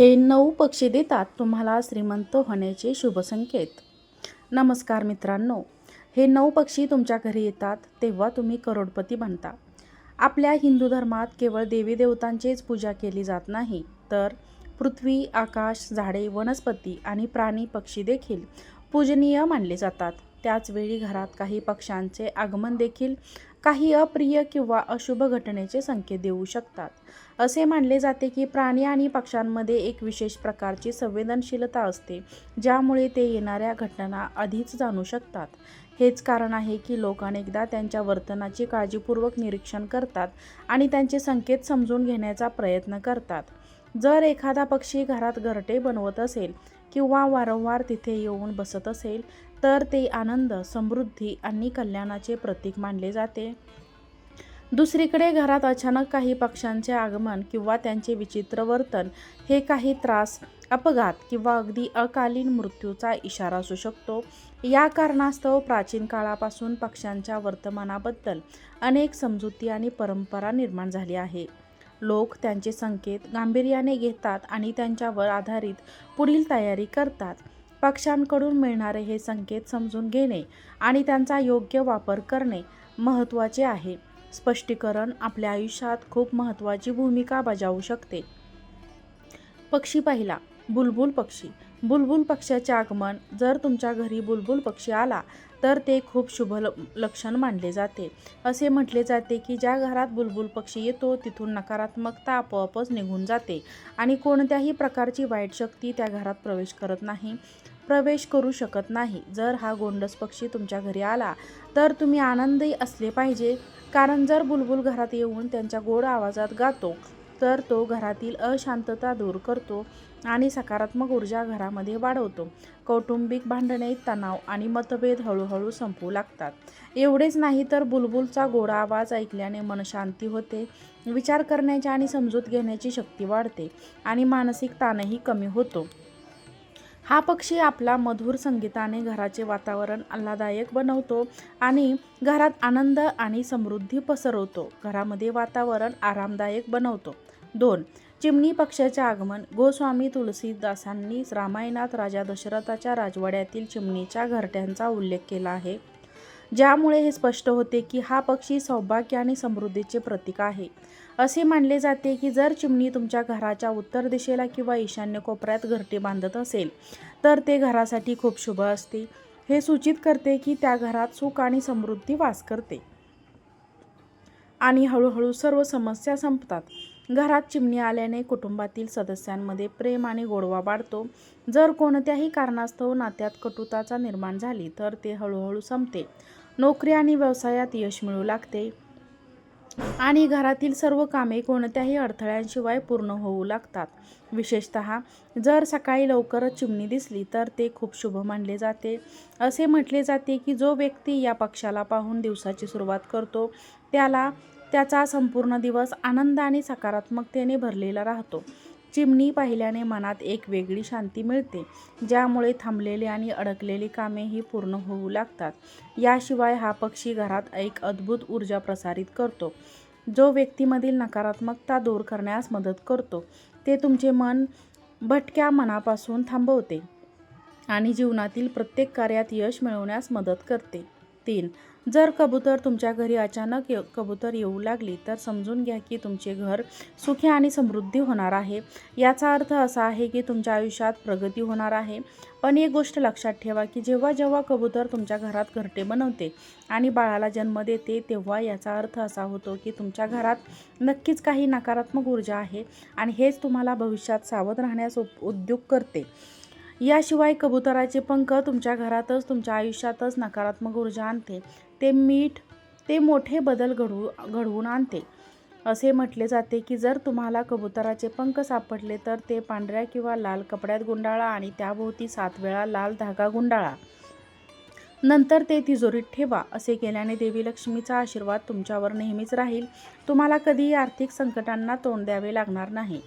हे नऊ पक्षी देतात तुम्हाला श्रीमंत होण्याचे शुभसंकेत नमस्कार मित्रांनो हे नऊ पक्षी तुमच्या घरी येतात तेव्हा तुम्ही करोडपती बनता. आपल्या हिंदू धर्मात केवळ देवी देवतांचीच पूजा केली जात नाही तर पृथ्वी आकाश झाडे वनस्पती आणि प्राणी पक्षी देखील पूजनीय मानले जातात. त्याचवेळी घरात काही पक्ष्यांचे आगमन देखील काही अप्रिय किंवा अशुभ घटनेचे संकेत देऊ शकतात. असे मानले जाते की प्राणी आणि पक्ष्यांमध्ये एक विशेष प्रकारची संवेदनशीलता असते ज्यामुळे ते येणाऱ्या घटना आधीच जाणू शकतात. हेच कारण आहे की लोक अनेकदा त्यांच्या वर्तनाची काळजीपूर्वक निरीक्षण करतात आणि त्यांचे संकेत समजून घेण्याचा प्रयत्न करतात. जर एखादा पक्षी घरात घरटे बनवत असेल किंवा वारंवार तिथे येऊन बसत असेल तर ते आनंद समृद्धी आणि कल्याणाचे प्रतीक मानले जाते. दुसरीकडे घरात अचानक काही पक्ष्यांचे आगमन किंवा त्यांचे विचित्र वर्तन हे काही त्रास अपघात किंवा अगदी अकालीन मृत्यूचा इशारा असू शकतो. या कारणास्तव प्राचीन काळापासून पक्ष्यांच्या वर्तमानाबद्दल अनेक समजुती आणि परंपरा निर्माण झाली आहे. लोक त्यांचे संकेत गांभीर्याने घेतात आणि त्यांच्यावर आधारित पुढील तयारी करतात. पक्षांकडून मिळणारे हे संकेत समजून घेणे आणि त्यांचा योग्य वापर करणे महत्त्वाचे आहे. स्पष्टीकरण आपल्या आयुष्यात खूप महत्त्वाची भूमिका बजावू शकते. पक्षी पहिला बुलबुल पक्षी. बुलबुल पक्ष्याचे आगमन जर तुमच्या घरी बुलबुल पक्षी आला तर ते खूप शुभ लक्षण मानले जाते. असे म्हटले जाते की ज्या घरात बुलबुल पक्षी येतो तिथून नकारात्मकता आपोआपच निघून जाते आणि कोणत्याही प्रकारची वाईट शक्ती त्या घरात प्रवेश करत नाही. प्रवेश करू शकत नाही. जर हा गोंडस पक्षी तुमच्या घरी आला तर तुम्ही आनंदी असले पाहिजे. कारण जर बुलबुल घरात येऊन त्यांच्या गोड आवाजात गातो तर तो घरातील अशांतता दूर करतो आणि सकारात्मक ऊर्जा घरामध्ये वाढवतो. कौटुंबिक भांडणे तणाव आणि मतभेद हळूहळू संपू लागतात. एवढेच नाही तर बुलबुलचा गोडा आवाज ऐकल्याने मनशांती होते विचार करण्याची आणि समजूत घेण्याची शक्ती वाढते आणि मानसिक ताणही कमी होतो. हा पक्षी आपला मधुर संगीताने घराचे वातावरण आल्हादायक बनवतो आणि घरात आनंद आणि समृद्धी पसरवतो. घरामध्ये वातावरण आरामदायक बनवतो. दोन चिमणी पक्षाचे आगमन. गोस्वामी तुलसीदासांनी रामायणात राजा दशरथाच्या राजवाड्यातील चिमणीच्या घरट्यांचा उल्लेख केला आहे. ज्यामुळे हे स्पष्ट होते की हा पक्षी सौभाग्य आणि समृद्धीचे प्रतीक आहे. असे मानले जाते की जर चिमणी तुमच्या घराच्या उत्तर दिशेला किंवा ईशान्य कोपऱ्यात घरटे बांधत असेल तर ते घरासाठी खूप शुभ असते. हे सूचित करते की त्या घरात सुख आणि समृद्धी वास करते. आणि हळूहळू सर्व समस्या संपतात. घरात चिमणी आल्याने कुटुंबातील सदस्यांमध्ये प्रेम आणि गोडवा वाढतो. जर कोणत्याही कारणास्तव नात्यात कटुताचा निर्माण झाली तर ते हळूहळू संपते. नोकरी आणि व्यवसायात यश मिळू लागते. आणि घरातील सर्व कामे कोणत्याही अडथळ्यांशिवाय पूर्ण होऊ लागतात. विशेषत जर सकाळी लवकरच चिमणी दिसली तर ते खूप शुभ मानले जाते. असे म्हटले जाते की जो व्यक्ती या पक्षाला पाहून दिवसाची सुरुवात करतो त्याला त्याचा संपूर्ण दिवस आनंद आणि सकारात्मकतेने भरलेला राहतो. चिमणी पाहिल्याने मनात एक वेगळी शांती मिळते. ज्यामुळे थांबलेली आणि अडकलेली कामेही पूर्ण होऊ लागतात. याशिवाय हा पक्षी घरात एक अद्भुत ऊर्जा प्रसारित करतो. जो व्यक्तीमधील नकारात्मकता दूर करण्यास मदत करतो. ते तुमचे मन भटक्या मनापासून थांबवते आणि जीवनातील प्रत्येक कार्यात यश मिळवण्यास मदत करते. तीन जर कबूतर तुमच्या घरी अचानक ये कबूतर येऊ लागली तर समजून घ्या की तुमचे घर सुखी आणि समृद्धी होणार आहे. याचा अर्थ असा आहे की तुमच्या आयुष्यात प्रगती होणार आहे. पण एक गोष्ट लक्षात ठेवा की जेव्हा जेव्हा कबूतर तुमच्या घरात घरटे बनवते आणि बाळाला जन्म देते तेव्हा याचा अर्थ असा होतो की तुमच्या घरात नक्कीच काही नकारात्मक ऊर्जा आहे आणि हेच तुम्हाला भविष्यात सावध राहण्यास उप उद्योग करते. याशिवाय कबुतराचे पंख तुमच्या घरातच तुमच्या आयुष्यातच नकारात्मक ऊर्जा आणते. ते मीठ ते मोठे बदल घडवू घडवून आणते. असे म्हटले जाते की जर तुम्हाला कबुतराचे पंख सापडले तर ते पांढऱ्या किंवा लाल कपड्यात गुंडाळा आणि त्याभोवती सात वेळा लाल धागा गुंडाळा. नंतर ते तिजोरीत ठेवा. असे केल्याने देवी लक्ष्मीचा आशीर्वाद तुमच्यावर नेहमीच राहील. तुम्हाला कधीही आर्थिक संकटांना तोंड द्यावे लागणार नाही.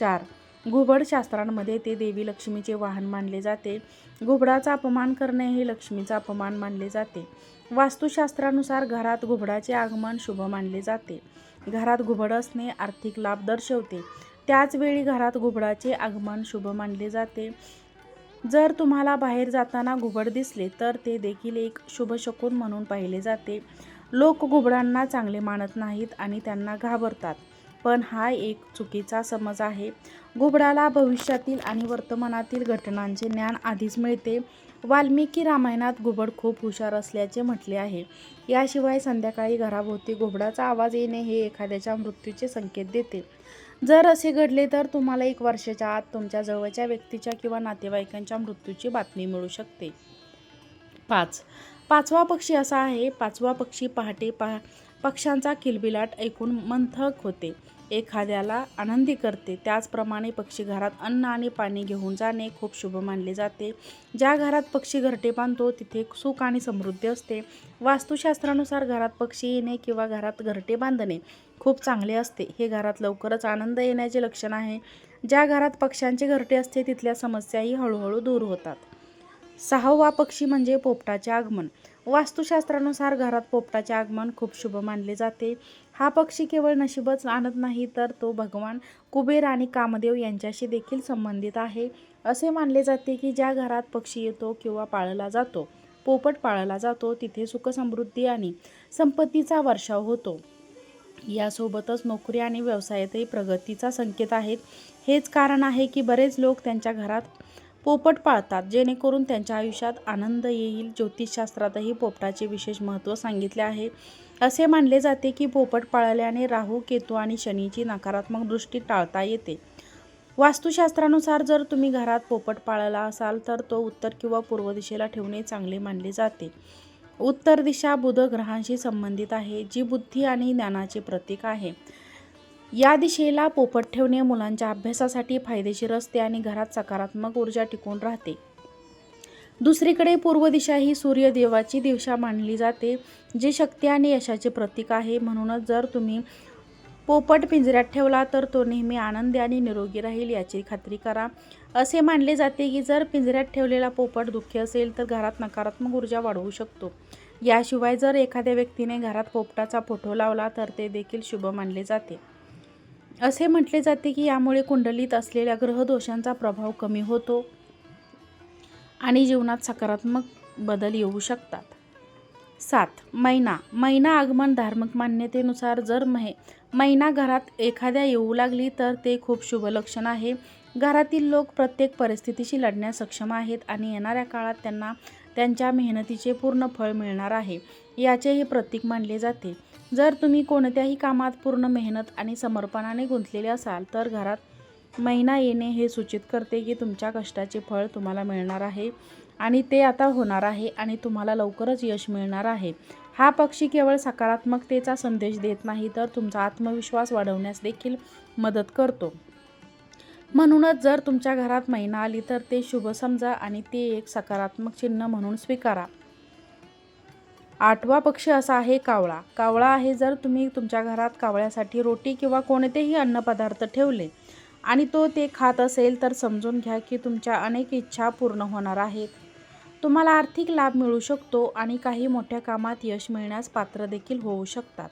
चार घुबड शास्त्रांमध्ये ते देवी लक्ष्मीचे वाहन मानले जाते. घुबडाचा अपमान करणे हे लक्ष्मीचा अपमान मानले जाते. वास्तुशास्त्रानुसार घरात घुबडाचे आगमन शुभ मानले जाते. घरात घुबड असणे आर्थिक लाभ दर्शवते. त्याचवेळी घरात घुबडाचे आगमन शुभ मानले जाते. जर तुम्हाला बाहेर जाताना घुबड दिसले तर ते देखील एक शुभ शकून म्हणून पाहिले जाते. लोक घुबडांना चांगले मानत नाहीत आणि त्यांना घाबरतात. पण हा एक चुकीचा समज आहे. घुबडाला भविष्यातील आणि वर्तमानातील घटनांचे ज्ञान आधीच मिळते. वाल्मिकी रामायणात घुबड खूप हुशार असल्याचे म्हटले आहे. याशिवाय संध्याकाळी घराभोवती घुबडाचा आवाज येणे हे एखाद्याच्या मृत्यूचे संकेत देते. जर असे घडले तर तुम्हाला एक वर्षाच्या आत तुमच्या जवळच्या व्यक्तीच्या किंवा नातेवाईकांच्या मृत्यूची बातमी मिळू शकते. पाच. पाचवा पक्षी असा आहे पाचवा पक्षी पहाटे पा पक्ष्यांचा किलबिलाट ऐकून मंथक होते. एखाद्याला आनंदी करते. त्याचप्रमाणे पक्षी घरात अन्न आणि पाणी घेऊन जाणे खूप शुभ मानले जाते. ज्या घरात पक्षी घरटे बांधतो तिथे सुख आणि समृद्धी असते. वास्तुशास्त्रानुसार घरात पक्षी येणे किंवा घरात घरटे बांधणे खूप चांगले असते. हे घरात लवकरच आनंद येण्याचे लक्षण आहे. ज्या घरात पक्ष्यांचे घरटे असते तिथल्या समस्याही हळूहळू दूर होतात. सहावा पक्षी म्हणजे पोपटाचे आगमन. वास्तुशास्त्रानुसार घरात पोपटाचे आगमन खूप शुभ मानले जाते. हा पक्षी केवळ नशीबच आणत नाही तर तो भगवान कुबेर आणि कामदेव यांच्याशी देखील संबंधित आहे. असे मानले जाते की ज्या घरात पक्षी येतो किंवा पाळला जातो पोपट पाळला जातो तिथे सुखसमृद्धी आणि संपत्तीचा वर्षाव होतो. यासोबतच नोकरी आणि व्यवसायातही प्रगतीचा संकेत आहेत. हेच कारण आहे की बरेच लोक त्यांच्या घरात पोपट पाळतात जेणेकरून त्यांच्या आयुष्यात आनंद येईल. ज्योतिषशास्त्रातही पोपटाचे विशेष महत्त्व सांगितले आहे. असे मानले जाते की पोपट पाळल्याने राहू केतू आणि शनीची नकारात्मक दृष्टी टाळता येते. वास्तुशास्त्रानुसार जर तुम्ही घरात पोपट पाळला असाल तर तो उत्तर किंवा पूर्व दिशेला ठेवणे चांगले मानले जाते. उत्तर दिशा बुध ग्रहांशी संबंधित आहे जी बुद्धी आणि ज्ञानाचे प्रतीक आहे. या दिशेला पोपट ठेवणे मुलांच्या अभ्यासासाठी फायदेशीर असते आणि घरात सकारात्मक ऊर्जा टिकून राहते. दुसरीकडे पूर्व दिशा ही सूर्यदेवाची दिशा मानली जाते जे शक्ती आणि यशाचे प्रतीक आहे. म्हणूनच जर तुम्ही पोपट पिंजऱ्यात ठेवला तर तो नेहमी आनंदी आणि निरोगी राहील याची खात्री करा. असे मानले जाते की जर पिंजऱ्यात ठेवलेला पोपट दुःखी असेल तर घरात नकारात्मक ऊर्जा वाढवू शकतो. याशिवाय जर एखाद्या व्यक्तीने घरात पोपटाचा फोटो लावला तर ते देखील शुभ मानले जाते. असे म्हटले जाते की यामुळे कुंडलीत असलेल्या ग्रहदोषांचा प्रभाव कमी होतो आणि जीवनात सकारात्मक बदल येऊ शकतात. सात मैना मैना आगमन धार्मिक मान्यतेनुसार जर महे मैना घरात एखाद्या येऊ लागली तर ते खूप शुभ लक्षण आहे. घरातील लोक प्रत्येक परिस्थितीशी लढण्यास सक्षम आहेत आणि येणाऱ्या काळात त्यांना त्यांच्या मेहनतीचे पूर्ण फळ मिळणार आहे. याचेही प्रतीक मानले जाते. जर तुम्ही कोणत्याही कामात पूर्ण मेहनत आणि समर्पणाने गुंतलेले असाल तर घरात महिना येणे हे सूचित करते की तुमच्या कष्टाचे फळ तुम्हाला मिळणार आहे आणि ते आता होणार आहे आणि तुम्हाला लवकरच यश मिळणार आहे. हा पक्षी केवळ सकारात्मकतेचा संदेश देत नाही तर तुमचा आत्मविश्वास वाढवण्यास देखील मदत करतो. म्हणूनच जर तुमच्या घरात महिना आली तर ते शुभ समजा आणि ते एक सकारात्मक चिन्ह म्हणून स्वीकारा. आठवा पक्षी असा आहे कावळा. कावळा आहे जर तुम्ही तुमच्या घरात कावळ्यासाठी रोटी किंवा कोणतेही अन्नपदार्थ ठेवले आणि तो ते खात असेल तर समजून घ्या की तुमच्या अनेक इच्छा पूर्ण होणार आहेत. तुम्हाला आर्थिक लाभ मिळू शकतो आणि काही मोठ्या कामात यश मिळण्यास पात्र देखील होऊ शकतात.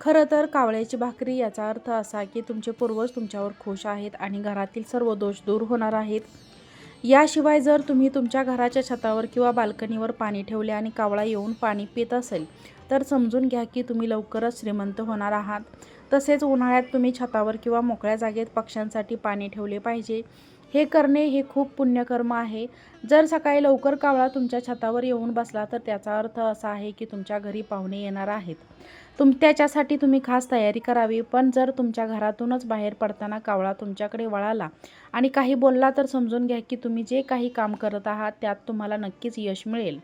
खरं तर कावळ्याची भाकरी याचा अर्थ असा की तुमचे पूर्वज तुमच्यावर खुश आहेत आणि घरातील सर्व दोष दूर होणार आहेत. याशिवाय जर तुम्ही तुमच्या घराच्या छतावर किंवा बाल्कनीवर पाणी ठेवले आणि कावळा येऊन पाणी पित असेल तर समजून घ्या की तुम्ही लवकरच श्रीमंत होणार आहात. तसेच उन्हाळ्यात तुम्ही छतावर किंवा मोकळ्या जागेत पक्ष्यांसाठी पाणी ठेवले पाहिजे. हे करणे हे खूप पुण्यकर्म आहे. जर सकाळी लवकर कावळा तुमच्या छतावर येऊन बसला तर त्याचा अर्थ असा आहे की तुमच्या घरी पाहुणे येणार आहेत. तुम त्याच्यासाठी तुम्ही खास तयारी करावी पण जर तुमच्या घरातूनच बाहेर पडताना कावळा तुमच्याकडे वळाला आणि काही बोलला तर समजून घ्या की तुम्ही जे काही काम करत आहात त्यात तुम्हाला नक्कीच यश मिळेल.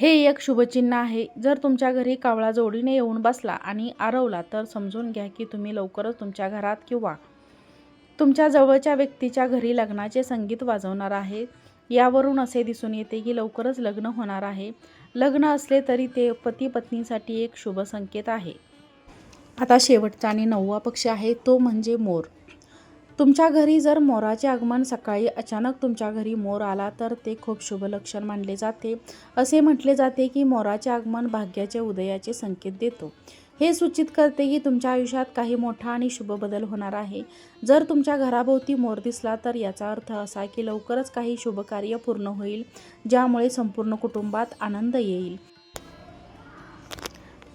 हे एक शुभचिन्ह आहे. जर तुमच्या घरी कावळा जोडीने येऊन बसला आणि आरवला तर समजून घ्या की तुम्ही लवकरच तुमच्या घरात किंवा तुमच्या जवळच्या व्यक्तीच्या घरी लग्नाचे संगीत वाजवणार आहे. यावरून असे दिसून येते की लवकरच लग्न होणार आहे. लग्न असले तरी ते पती पत्नीसाठी एक शुभ संकेत आहे. आता शेवटचा आणि नववा पक्ष आहे तो म्हणजे मोर. तुमच्या घरी जर मोराचे आगमन सकाळी अचानक तुमच्या घरी मोर आला तर ते खूप शुभ लक्षण मानले जाते. असे म्हटले जाते की मोराचे आगमन भाग्याच्या उदयाचे संकेत देतो. हे सूचित करते की तुमच्या आयुष्यात काही मोठा आणि शुभ बदल होणार आहे. जर तुमच्या घराभोवती मोर दिसला तर याचा अर्थ असा की लवकरच काही शुभ कार्य पूर्ण होईल ज्यामुळे संपूर्ण कुटुंबात आनंद येईल.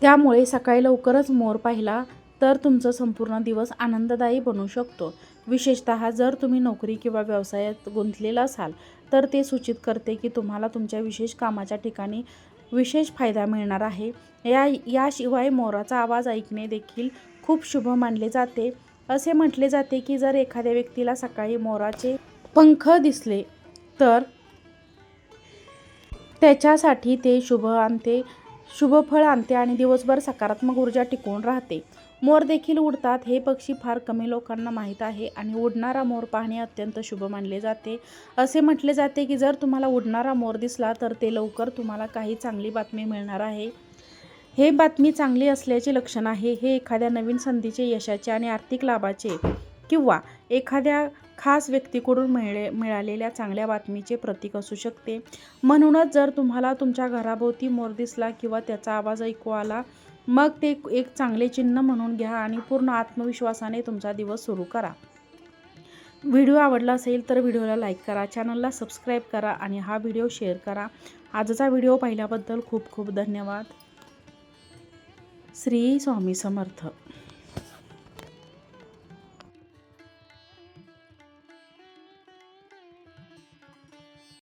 त्यामुळे सकाळी लवकरच मोर पाहिला तर तुमचं संपूर्ण दिवस आनंददायी बनू शकतो. विशेषत जर तुम्ही नोकरी किंवा व्यवसायात गुंतलेला असाल तर ते सूचित करते की तुम्हाला तुमच्या विशेष कामाच्या ठिकाणी विशेष फायदा मिळणार आहे. या याशिवाय मोराचा आवाज ऐकणे देखील खूप शुभ मानले जाते. असे म्हटले जाते की जर एखाद्या व्यक्तीला सकाळी मोराचे पंख दिसले तर त्याच्यासाठी ते शुभ आणते शुभ फळ आणते आणि दिवसभर सकारात्मक ऊर्जा टिकून राहते. मोर देखील उडतात. हे पक्षी फार कमी लोकांना माहीत आहे आणि उडणारा मोर पाहणे अत्यंत शुभ मानले जाते. असे म्हटले जाते की जर तुम्हाला उडणारा मोर दिसला तर ते लवकर तुम्हाला काही चांगली बातमी मिळणार आहे. हे बातमी चांगली असल्याचे लक्षण आहे. हे एखाद्या नवीन संधीचे यशाचे आणि आर्थिक लाभाचे किंवा एखाद्या खास व्यक्तीकडून मिळे मिळालेल्या चांगल्या बातमीचे प्रतीक असू शकते. म्हणूनच जर तुम्हाला तुमच्या घराभोवती मोर दिसला किंवा त्याचा आवाज ऐकू आला मग ते एक चांगले चिन्ह म्हणून घ्या आणि पूर्ण आत्मविश्वासाने तुमचा दिवस सुरू करा. व्हिडिओ आवडला असेल तर व्हिडिओला लाईक करा चॅनलला सबस्क्राईब करा आणि हा व्हिडिओ शेअर करा. आजचा व्हिडिओ पाहिल्याबद्दल खूप खूप धन्यवाद. श्री स्वामी समर्थ.